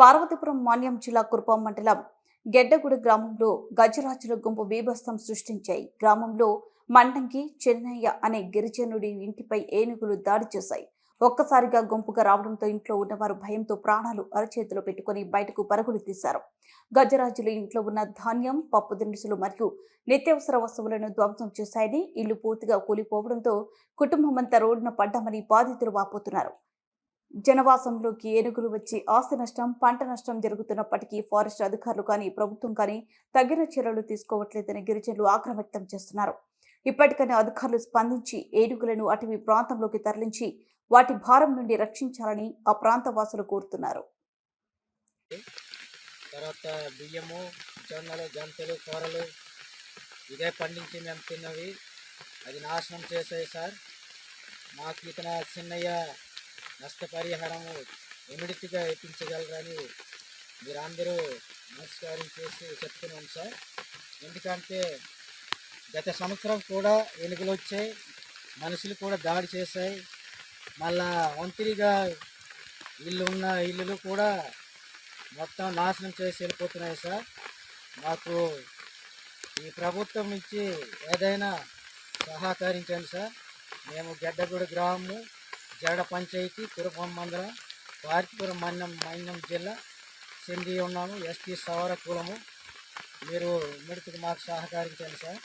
పార్వతీపురం మాన్యం జిల్లా కురుపాం మండలం గెడ్డగూడ గ్రామంలో గజరాజుల గుంపు బీభత్సం సృష్టించాయి. గ్రామంలో మండంకి చెన్నయ్య అనే గిరిజనుడి ఇంటిపై ఏనుగులు దాడి చేశాయి. ఒక్కసారిగా గుంపుగా రావడంతో ఇంట్లో ఉన్నవారు భయంతో ప్రాణాలు అరచేతిలో పెట్టుకుని బయటకు పరుగులు తీశారు. గజరాజులు ఇంట్లో ఉన్న ధాన్యం పప్పు దినుసులు మరియు నిత్యావసర వస్తువులను ధ్వంసం చేశాయని ఇల్లు పూర్తిగా కూలిపోవడంతో కుటుంబమంతా రోడ్డున పడ్డామని బాధితులు వాపోతున్నారు. జనవాసంలోకి ఏనుగులు వచ్చి ఆస్తి నష్టం పంట నష్టం జరుగుతున్నప్పటికీ ఫారెస్ట్ అధికారులు కానీ ప్రభుత్వం కానీ తగిన చర్యలు తీసుకోవట్లేదని గిరిజనులు ఆగ్రహం వ్యక్తం చేస్తున్నారు. ఇప్పటికైనా అధికారులు స్పందించి ఏనుగులను అటవీ ప్రాంతంలోకి తరలించి వాటి భారం నుండి రక్షించాలని ఆ ప్రాంత వాసులు కోరుతున్నారు. తర్వాత బియ్యము జొన్నలు జంతులు కూరలు ఇదే పండించి మేము తిన్నవి. అది నాశనం చేసాయి సార్. మాకు ఇతన చిన్నయ్య నష్టపరిహారము ఇమిడియట్గా ఇప్పించగలరని మీరందరూ నమస్కారం చేసి చెప్తున్నాం సార్. ఎందుకంటే గత సంవత్సరం కూడా ఎలుకలు వచ్చాయి మనుషులు కూడా దాడి చేశాయి. మళ్ళా ఒంటరిగా ఇల్లు ఉన్న ఇల్లులు కూడా మొత్తం నాశనం చేసి వెళ్ళిపోతున్నాయి సార్. మాకు ఈ ప్రభుత్వం నుంచి ఏదైనా సహకరించండి సార్. మేము గెడ్డగూడ గ్రామము జడ పంచాయతీ కురపం మండలం పార్తిపురం మన్నం మన్నం జిల్లా చెంది ఉన్నాము. ఎస్టీ సౌర కులము. మీరు మిడతకు మాకు సహకరించండి సార్.